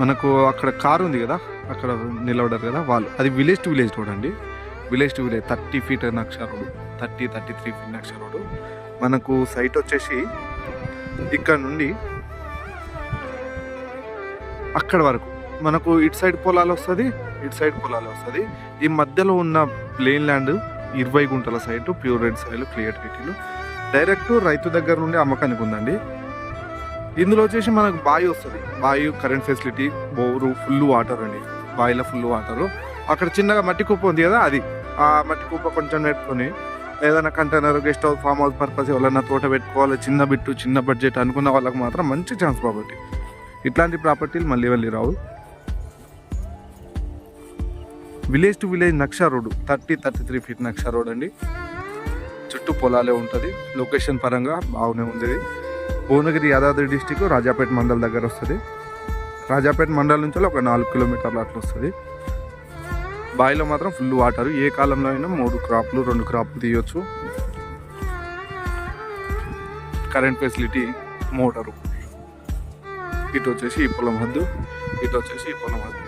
మనకు అక్కడ కారు ఉంది కదా అక్కడ నిలబడారు కదా వాళ్ళు. అది విలేజ్ టు విలేజ్ రోడ్ అండి. Village to village thirty feet నక్ష road. Thirty thirty three feet నక్ష road. మనకు సైట్ వచ్చేసి ఇక్కడ నుండి అక్కడ వరకు. మనకు ఇటు సైడ్ పొలాలు వస్తుంది ఇటు సైడ్ పొలాలు వస్తుంది. ఈ మధ్యలో ఉన్న ప్లెయిన్ ల్యాండ్ ఇరవై గుంటల site pure red soil clear టీటీలు direct రైతు దగ్గర నుండి అమ్మకానికి ఉందండి. ఇందులో వచ్చేసి మనకు బావి వస్తుంది. బావి current facility bore full water అండి. బావిలో ఫుల్ వాటర్ అక్కడ చిన్నగా మట్టి కుప్ప ఉంది కదా అది. ఆ మట్టి కుప్ప కొంచెం పెట్టుకొని ఏదైనా container guest house farm house purpose ఎవరైనా తోట పెట్టుకోవాలి చిన్న బిట్టు చిన్న బడ్జెట్ అనుకున్న వాళ్ళకి మాత్రం మంచి ఛాన్స్ ప్రాపర్టీ ఇట్లాంటి ప్రాపర్టీలు మళ్ళీ మళ్ళీ రావు. Village to village నక్షా road thirty thirty three feet నక్షా road అండి. చుట్టూ పొలాలే ఉంటుంది. లొకేషన్ పరంగా బాగానే ఉంది. భువనగిరి యాదాద్రి డిస్టిక్ రాజాపేట మండల్ దగ్గర వస్తుంది. రాజాపేట మండలం నుంచి ఒక నాలుగు కిలోమీటర్లు అట్లా వస్తుంది. బావిలో మాత్రం ఫుల్ వాటర్. ఏ కాలంలో అయినా మూడు క్రాప్లు రెండు క్రాప్లు తీయొచ్చు. Current facility motor. ఇటు వచ్చేసి ఈ పొలం వద్దు ఇటు వచ్చేసి ఈ పొలం వద్దు.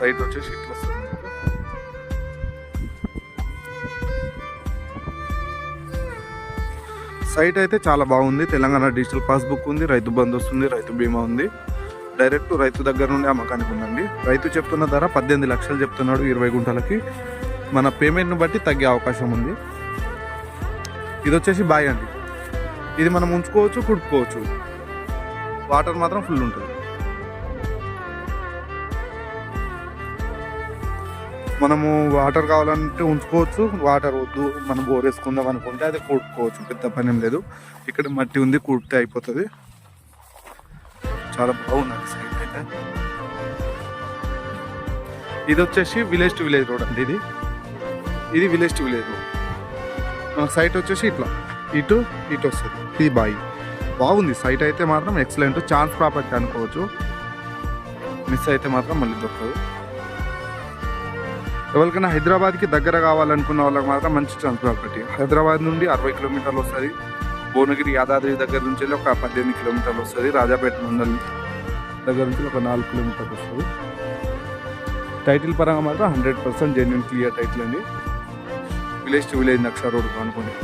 సైట్ వచ్చేసి ఇట్లా వస్తుంది. సైట్ అయితే చాలా బాగుంది. తెలంగాణ డిజిటల్ పాస్బుక్ ఉంది రైతు బంధు వస్తుంది రైతు బీమా ఉంది. డైరెక్ట్ రైతు దగ్గర నుండి అమ్మకానికి ఉందండి. రైతు చెప్తున్న ధర పద్దెనిమిది లక్షలు చెప్తున్నాడు ఇరవై గుంటలకి. మన పేమెంట్ను బట్టి తగ్గే అవకాశం ఉంది. ఇది వచ్చేసి బాయ్ అండి. ఇది మనం ఉంచుకోవచ్చు కుడుకోవచ్చు వాటర్ మాత్రం ఫుల్ ఉంటుంది. మనము వాటర్ కావాలంటే ఉంచుకోవచ్చు వాటర్ వద్దు మనం బోర్ వేసుకుందాం అనుకుంటే అది కూడుకోవచ్చు పెద్ద పని లేదు. ఇక్కడ మట్టి ఉంది కూడితే అయిపోతుంది. చాలా బాగున్నది సైడ్ అయితే. ఇది వచ్చేసి విలేజ్ టు విలేజ్ రోడ్ అండి ఇది. ఇది village to village road site వచ్చేసి ఇట్లా. ఇటు ఇటు వస్తుంది. ఇది బాయి. బాగుంది. సైట్ అయితే మాత్రం ఎక్సలెంట్ ఛాన్స్ ప్రాపర్టీ అనుకోవచ్చు. మిస్ అయితే మాత్రం మళ్ళీ దొరకదు. ఎవరికైనా హైదరాబాద్కి దగ్గర కావాలనుకున్న వాళ్ళకి మాత్రం మంచి ఛాన్స్ ఒకటి హైదరాబాద్ నుండి అరవై కిలోమీటర్లు వస్తుంది. భువనగిరి యాదాద్రి దగ్గర నుంచి వెళ్ళి ఒక పద్దెనిమిది కిలోమీటర్లు వస్తుంది. రాజాపేట మండల్ దగ్గర నుంచి ఒక నాలుగు కిలోమీటర్లు వస్తుంది. టైటిల్ పరంగా మాత్రం hundred percent genuine clear title అండి. విలేజ్ టు విలేజ్ నక్షా రోడ్ అనుకోండి.